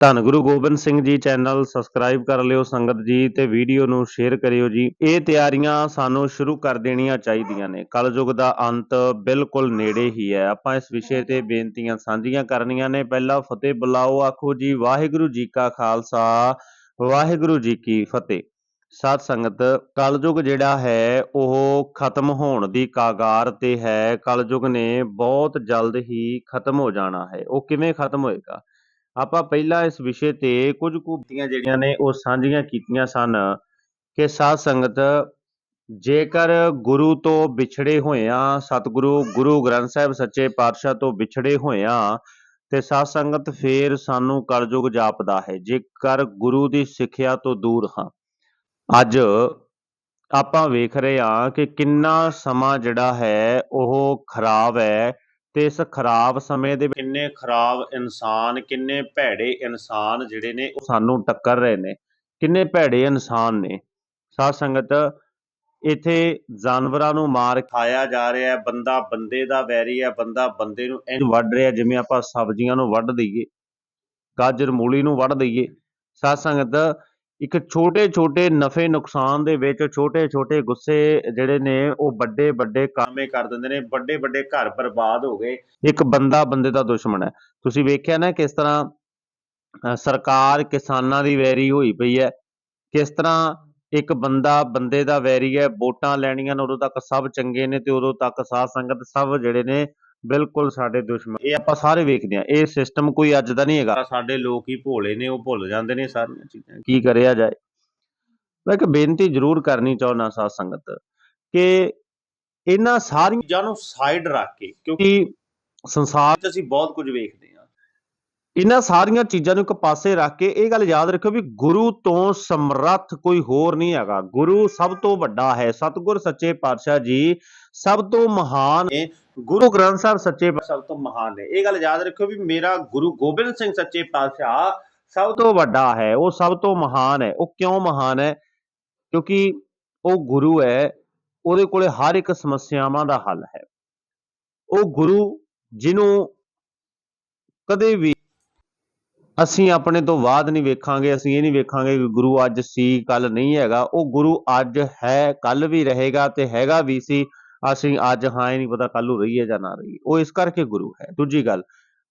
ਧੰਨ Guru Gobind Singh ji channel subscribe ਕਰ ਲਿਓ ਸੰਗਤ ਜੀ ਤੇ ਵੀਡੀਓ ਨੂੰ ਸ਼ੇਅਰ ਕਰਿਓ ਜੀ। ਇਹ ਤਿਆਰੀਆਂ ਸਾਨੂੰ ਸ਼ੁਰੂ ਕਰ ਦੇਣੀਆਂ ਚਾਹੀਦੀਆਂ ਨੇ। ਕਲਯੁਗ ਦਾ ਅੰਤ ਬਿਲਕੁਲ ਨੇੜੇ ਹੀ ਹੈ। ਆਪਾਂ ਇਸ ਵਿਸ਼ੇ ਤੇ ਬੇਨਤੀਆਂ ਸਾਂਝੀਆਂ ਕਰਨੀਆਂ ਨੇ। ਪਹਿਲਾਂ ਫਤਿਹ ਬੁਲਾਓ, ਆਖੋ ਜੀ, ਵਾਹਿਗੁਰੂ ਜੀ ਕਾ ਖਾਲਸਾ, ਵਾਹਿਗੁਰੂ ਜੀ ਕੀ ਫਤਿਹ। ਸਾਧ ਸੰਗਤ, ਕਲਯੁਗ ਜਿਹੜਾ ਹੈ, ਉਹ ਖਤਮ ਹੋਣ ਦੀ ਕਾਗਾਰ ਤੇ ਹੈ। ਕਲਯੁਗ ਨੇ ਬਹੁਤ ਜਲਦ ਹੀ ਖਤਮ ਹੋ ਜਾਣਾ ਹੈ। ਉਹ ਕਿਵੇਂ ਖਤਮ ਹੋਏਗਾ? ਆਪਾਂ ਪਹਿਲਾਂ ਇਸ ਵਿਸ਼ੇ ਤੇ ਕੁਝ ਕੁਤੀਆਂ ਜਿਹੜੀਆਂ ਨੇ ਉਹ ਸਾਂਝੀਆਂ ਕੀਤੀਆਂ ਸਨ ਕਿ ਸਾਧ ਸੰਗਤ ਜੇਕਰ ਗੁਰੂ ਤੋਂ ਵਿਛੜੇ ਹੋਏ ਹੋਇਆਂ ਸਤਿਗੁਰੂ, ਗੁਰੂ ਗ੍ਰੰਥ ਸਾਹਿਬ ਸੱਚੇ ਪਾਤਸ਼ਾਹ ਤੋਂ ਵਿਛੜੇ ਹੋਏ ਹੋਇਆਂ ਤੇ ਸਾਧ ਸੰਗਤ ਫੇਰ ਸਾਨੂੰ ਕਲਯੁਗ ਜਾਪਦਾ ਹੈ, ਜੇਕਰ ਗੁਰੂ ਦੀ ਸਿੱਖਿਆ ਤੋਂ ਦੂਰ ਹਾਂ। ਅੱਜ ਆਪਾਂ ਵੇਖ ਰਹੇ ਹਾਂ ਕਿ ਕਿੰਨਾ ਸਮਾਂ ਜਿਹੜਾ ਹੈ ਉਹ ਖਰਾਬ ਹੈ ਤੇ ਇਸ ਖਰਾਬ ਸਮੇਂ ਦੇ ਕਿੰਨੇ ਖਰਾਬ ਇਨਸਾਨ, ਕਿੰਨੇ ਭੈੜੇ ਇਨਸਾਨ ਜਿਹੜੇ ਨੇ, ਉਹ ਸਾਨੂੰ ਟੱਕਰ ਰਹੇ ਨੇ। ਕਿੰਨੇ ਭੈੜੇ ਇਨਸਾਨ ਨੇ। ਸਾਧ ਸੰਗਤ, ਇੱਥੇ ਜਾਨਵਰਾਂ ਨੂੰ ਮਾਰ ਖਾਇਆ ਜਾ ਰਿਹਾ ਹੈ। ਬੰਦਾ ਬੰਦੇ ਦਾ ਵੈਰੀ ਹੈ, ਬੰਦਾ ਬੰਦੇ ਨੂੰ ਇੰਝ ਵੱਢ ਰਿਹਾ ਜਿਵੇਂ ਆਪਾਂ ਸਬਜ਼ੀਆਂ ਨੂੰ ਵੱਢ ਦਈਏ, ਗਾਜਰ ਮੂਲੀ ਨੂੰ ਵੱਢ ਦਈਏ। ਸਾਧ ਸੰਗਤ ਇੱਕ ਛੋਟੇ ਛੋਟੇ ਨਫੇ ਨੁਕਸਾਨ ਦੇ ਵਿੱਚ ਛੋਟੇ ਛੋਟੇ ਗੁੱਸੇ ਜਿਹੜੇ ਨੇ ਉਹ ਵੱਡੇ ਵੱਡੇ ਕਾਮੇ ਕਰ ਦਿੰਦੇ ਨੇ, ਵੱਡੇ ਵੱਡੇ ਘਰ ਬਰਬਾਦ ਹੋ ਗਏ। ਇੱਕ ਬੰਦਾ ਬੰਦੇ ਦਾ ਦੁਸ਼ਮਣ ਹੈ। ਤੁਸੀਂ ਵੇਖਿਆ ਨਾ ਕਿਸ ਤਰ੍ਹਾਂ ਸਰਕਾਰ ਕਿਸਾਨਾਂ ਦੀ ਵੈਰੀ ਹੋਈ ਪਈ ਹੈ। ਕਿਸ ਤਰ੍ਹਾਂ ਇੱਕ ਬੰਦਾ ਬੰਦੇ ਦਾ ਵੈਰੀ ਹੈ, ਵੋਟਾਂ ਲੈਣੀਆਂ ਨੇ, ਉਦੋਂ ਤੱਕ ਸਭ ਚੰਗੇ ਨੇ ਤੇ ਉਦੋਂ ਤੱਕ ਸਾਧ ਸੰਗਤ ਸਭ ਜਿਹੜੇ ਨੇ ਬਿਲਕੁਲ ਸਾਡੇ ਦੁਸ਼ਮਣ। ਇਹ ਆਪਾਂ ਸਾਰੇ ਵੇਖਦੇ ਹਾਂ। ਇਹ ਸਿਸਟਮ ਕੋਈ ਅੱਜ ਦਾ ਨਹੀਂ ਹੈਗਾ। ਸਾਡੇ ਲੋਕ ਹੀ ਭੋਲੇ ਨੇ ਉਹ ਭੁੱਲ ਜਾਂਦੇ ਨੇ ਸਾਰੀਆਂ ਚੀਜ਼ਾਂ। ਕੀ ਕਰਿਆ ਜਾਏ। ਮੈਂ ਇੱਕ ਬੇਨਤੀ ਜ਼ਰੂਰ ਕਰਨੀ ਚਾਹੁੰਦਾ ਸਾਧ ਸੰਗਤ ਕਿ ਇਹਨਾਂ ਸਾਰੀਆਂ ਚੀਜ਼ਾਂ ਨੂੰ ਸਾਈਡ ਰੱਖ ਕੇ ਕਿਉਂਕਿ ਸੰਸਾਰ 'ਚ ਅਸੀਂ ਬਹੁਤ ਕੁਝ ਵੇਖਦੇ ਇਹਨਾਂ ਸਾਰੀਆਂ ਚੀਜ਼ਾਂ ਨੂੰ ਇੱਕ ਪਾਸੇ ਰੱਖ ਕੇ ਇਹ ਗੱਲ ਯਾਦ ਰੱਖਿਓ ਵੀ ਗੁਰੂ ਤੋਂ ਸਮਰੱਥ ਕੋਈ ਹੋਰ ਨਹੀਂ ਹੈਗਾ। ਗੁਰੂ ਸਭ ਤੋਂ ਵੱਡਾ ਹੈ। ਸਤਿਗੁਰ ਸੱਚੇ ਪਾਤਸ਼ਾਹ ਜੀ ਸਭ ਤੋਂ ਮਹਾਨ ਨੇ। ਗੁਰੂ ਗ੍ਰੰਥ ਸਾਹਿਬ ਸੱਚੇ ਸਭ ਤੋਂ ਮਹਾਨ ਨੇ। ਇਹ ਗੱਲ ਯਾਦ ਰੱਖਿਓ ਵੀ ਮੇਰਾ ਗੁਰੂ ਗੋਬਿੰਦ ਸਿੰਘ ਸੱਚੇ ਪਾਤਸ਼ਾਹ ਸਭ ਤੋਂ ਵੱਡਾ ਹੈ। ਉਹ ਸਭ ਤੋਂ ਮਹਾਨ ਹੈ। ਉਹ ਕਿਉਂ ਮਹਾਨ ਹੈ? ਕਿਉਂਕਿ ਉਹ ਗੁਰੂ ਹੈ। ਉਹਦੇ ਕੋਲੇ ਹਰ ਇੱਕ ਸਮੱਸਿਆਵਾਂ ਦਾ ਹੱਲ ਹੈ। ਉਹ ਗੁਰੂ ਜਿਹਨੂੰ ਕਦੇ ਵੀ ਅਸੀਂ ਆਪਣੇ ਤੋਂ ਬਾਅਦ ਨਹੀਂ ਵੇਖਾਂਗੇ, ਅਸੀਂ ਇਹ ਨਹੀਂ ਵੇਖਾਂਗੇ ਕਿ ਗੁਰੂ ਅੱਜ ਸੀ ਕੱਲ ਨਹੀਂ ਹੈਗਾ। ਉਹ ਗੁਰੂ ਅੱਜ ਹੈ ਕੱਲ ਵੀ ਰਹੇਗਾ ਤੇ ਹੈਗਾ ਵੀ ਸੀ। ਅਸੀਂ ਅੱਜ ਹਾਂ, ਇਹ ਨਹੀਂ ਪਤਾ ਕੱਲ ਨੂੰ ਰਹੀਏ ਜਾਂ ਨਾ ਰਹੀਏ। ਉਹ ਇਸ ਕਰਕੇ ਗੁਰੂ ਹੈ। ਦੂਜੀ ਗੱਲ,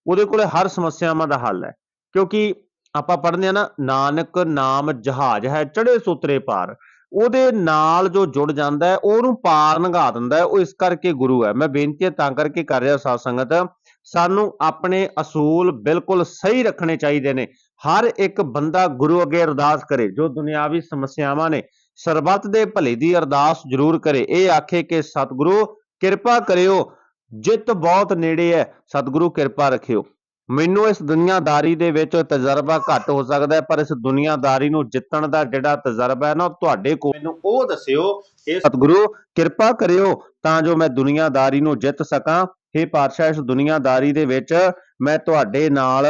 ਉਹਦੇ ਕੋਲੇ ਹਰ ਸਮੱਸਿਆਵਾਂ ਦਾ ਹੱਲ ਹੈ। ਕਿਉਂਕਿ ਆਪਾਂ ਪੜ੍ਹਦੇ ਆ ਨਾ, ਨਾਨਕ ਨਾਮ ਜਹਾਜ਼ ਹੈ ਚੜੇ ਸੁਤਰੇ ਪਾਰ। ਉਹਦੇ ਨਾਲ ਜੋ ਜੁੜ ਜਾਂਦਾ ਹੈ, ਉਹਨੂੰ ਪਾਰ ਲੰਘਾ ਦਿੰਦਾ ਹੈ। ਉਹ ਇਸ ਕਰਕੇ ਗੁਰੂ ਹੈ। ਮੈਂ ਬੇਨਤੀ ਤਾਂ ਕਰਕੇ ਕਰ ਰਿਹਾ ਸਾਧ ਸੰਗਤ। ਸਾਨੂੰ ਆਪਣੇ ਅਸੂਲ ਬਿਲਕੁਲ ਸਹੀ ਰੱਖਣੇ ਚਾਹੀਦੇ ਨੇ। ਹਰ ਇੱਕ ਬੰਦਾ ਗੁਰੂ ਅੱਗੇ ਅਰਦਾਸ ਕਰੇ, ਜੋ ਦੁਨਿਆਵੀ ਸਮੱਸਿਆਵਾਂ ਨੇ, ਸਰਬੱਤ ਦੇ ਭਲੇ ਦੀ ਅਰਦਾਸ ਜ਼ਰੂਰ ਕਰੇ। ਇਹ ਆਖੇ ਕਿ ਸਤਿਗੁਰੂ, ਕਿਰਪਾ ਕਰਿਓ, ਜਿੱਤ ਬਹੁਤ ਨੇੜੇ ਹੈ, ਸਤਿਗੁਰੂ ਕਿਰਪਾ ਰੱਖਿਓ। ਮੈਨੂੰ ਇਸ ਦੁਨੀਆਦਾਰੀ ਦੇ ਵਿੱਚ ਤਜਰਬਾ ਘੱਟ ਹੋ ਸਕਦਾ ਹੈ, ਪਰ ਇਸ ਦੁਨੀਆਦਾਰੀ ਨੂੰ ਜਿੱਤਣ ਦਾ ਜਿਹੜਾ ਤਜਰਬਾ ਹੈ ਨਾ ਤੁਹਾਡੇ ਕੋਲ ਮੈਨੂੰ ਉਹ ਦੱਸਿਓ ਇਹ ਸਤਿਗੁਰੂ, ਕਿਰਪਾ ਕਰਿਓ, ਤਾਂ ਜੋ ਮੈਂ ਦੁਨੀਆਦਾਰੀ ਨੂੰ ਜਿੱਤ ਸਕਾਂ। हे ਪਾਤਸ਼ਾਹ ਇਸ ਦੁਨੀਆਦਾਰੀ ਦੇ ਵਿੱਚ ਮੈਂ ਤੁਹਾਡੇ ਨਾਲ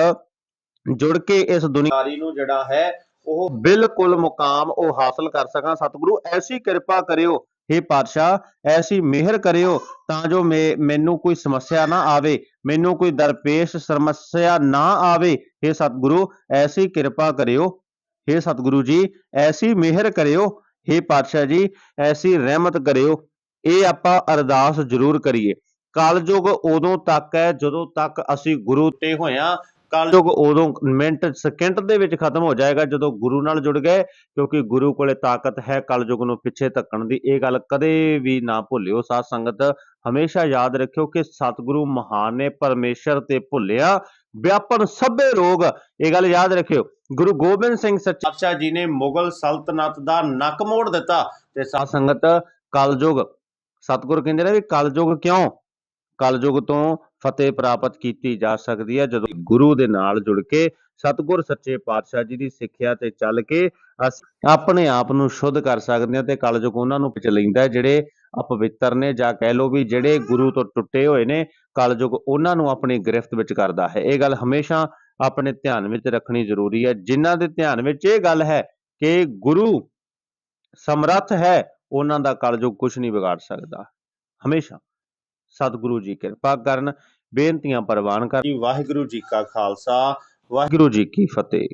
ਜੁੜ ਕੇ ਇਸ ਦੁਨੀਆਦਾਰੀ ਨੂੰ ਜਿਹੜਾ ਹੈ ਉਹ ਬਿਲਕੁਲ ਮੁਕਾਮ ਉਹ ਹਾਸਲ ਕਰ ਸਕਾਂ ਸਤਿਗੁਰੂ ਐਸੀ ਕਿਰਪਾ ਕਰਿਓ हे ਪਾਤਸ਼ਾਹ ਐਸੀ ਮਿਹਰ ਕਰਿਓ ਤਾਂ ਜੋ ਮੇ- ਮੈਨੂੰ ਕੋਈ ਸਮੱਸਿਆ ਨਾ ਆਵੇ ਮੈਨੂੰ ਕੋਈ ਦਰਪੇਸ਼ ਸਮੱਸਿਆ ਨਾ ਆਵੇ हे ਸਤਿਗੁਰੂ ਐਸੀ ਕਿਰਪਾ ਕਰਿਓ हे ਸਤਿਗੁਰੂ ਜੀ ਐਸੀ ਮਿਹਰ ਕਰਿਓ हे ਪਾਤਸ਼ਾਹ ਜੀ ਐਸੀ ਰਹਿਮਤ ਕਰਿਓ ਇਹ ਆਪਾਂ ਅਰਦਾਸ ਜ਼ਰੂਰ ਕਰੀਏ ਕਲਯੁਗ ਉਦੋਂ ਤੱਕ ਹੈ, ਜਦੋਂ ਤੱਕ ਅਸੀਂ ਗੁਰੂ ਤੇ ਹੋਇਆਂ ਕਲਯੁਗ ਉਦੋਂ ਮਿੰਟ, ਸਕਿੰਟ ਦੇ ਵਿੱਚ ਖਤਮ ਹੋ ਜਾਏਗਾ ਜਦੋਂ ਗੁਰੂ ਨਾਲ ਜੁੜ ਗਏ, ਕਿਉਂਕਿ ਗੁਰੂ ਕੋਲੇ ਤਾਕਤ ਹੈ, ਕਲਯੁਗ ਨੂੰ ਪਿੱਛੇ ਧੱਕਣ ਦੀ ਇਹ ਗੱਲ ਕਦੇ ਵੀ ਨਾ ਭੁੱਲਿਓ। ਸਾਧ ਸੰਗਤ, ਹਮੇਸ਼ਾ ਯਾਦ ਰੱਖਿਓ ਕਿ ਸਤਿਗੁਰੂ ਮਹਾਨ ਨੇ, ਪਰਮੇਸ਼ਰ ਤੇ ਭੁੱਲਿਆ, ਵਿਆਪਨ ਸਭੇ ਰੋਗ। ਇਹ ਗੱਲ ਯਾਦ ਰੱਖਿਓ, ਗੁਰੂ ਗੋਬਿੰਦ ਸਿੰਘ ਸੱਚੇ ਪਾਤਸ਼ਾਹ ਜੀ ਨੇ ਮੁਗਲ ਸਲਤਨਤ ਦਾ ਨੱਕ ਮੋੜ ਦਿੱਤਾ ਤੇ ਸਾਧ ਸੰਗਤ, ਕਲਯੁਗ, ਸਤਿਗੁਰ ਕਹਿੰਦੇ ਨੇ ਵੀ ਕਲਯੁਗ ਕਿਉਂ? ਕਲਯੁਗ ਤੋਂ ਫਤਿਹ ਪ੍ਰਾਪਤ ਕੀਤੀ ਜਾ ਸਕਦੀ ਹੈ। ਜਦੋਂ ਗੁਰੂ ਦੇ ਨਾਲ ਜੁੜ ਕੇ ਸਤਿਗੁਰ ਸੱਚੇ ਪਾਤਸ਼ਾਹ ਜੀ ਦੀ ਸਿੱਖਿਆ ਤੇ ਚੱਲ ਕੇ ਅਸੀਂ ਆਪਣੇ ਆਪ ਨੂੰ ਸ਼ੁੱਧ ਕਰ ਸਕਦੇ ਹਾਂ ਤੇ ਕਲਯੁਗ ਉਹਨਾਂ ਨੂੰ ਵਿੱਚ ਲੈਂਦਾ ਹੈ, ਜਿਹੜੇ ਅਪਵਿੱਤਰ ਨੇ ਜਾਂ ਕਹਿ ਲਓ ਵੀ ਜਿਹੜੇ ਗੁਰੂ ਤੋਂ ਟੁੱਟੇ ਹੋਏ ਨੇ, ਕਲਯੁਗ ਉਹਨਾਂ ਨੂੰ ਆਪਣੀ ਗ੍ਰਿਫਤ ਵਿੱਚ ਕਰਦਾ ਹੈ। ਇਹ ਗੱਲ ਹਮੇਸ਼ਾ ਆਪਣੇ ਧਿਆਨ ਵਿੱਚ ਰੱਖਣੀ ਜ਼ਰੂਰੀ ਹੈ। ਜਿਨ੍ਹਾਂ ਦੇ ਧਿਆਨ ਵਿੱਚ ਇਹ ਗੱਲ ਹੈ ਕਿ ਗੁਰੂ ਸਮਰੱਥ ਹੈ, ਉਹਨਾਂ ਦਾ ਕਲਯੁਗ ਕੁਝ ਨਹੀਂ ਵਿਗਾੜ ਸਕਦਾ। ਹਮੇਸ਼ਾ। ਸਤਿਗੁਰੂ ਜੀ ਕਿਰਪਾ ਕਰਨ ਬੇਨਤੀਆਂ ਪ੍ਰਵਾਨ ਕਰਨ ਵਾਹਿਗੁਰੂ ਜੀ ਕਾ ਖਾਲਸਾ ਵਾਹਿਗੁਰੂ ਜੀ ਕੀ ਫਤਿਹ।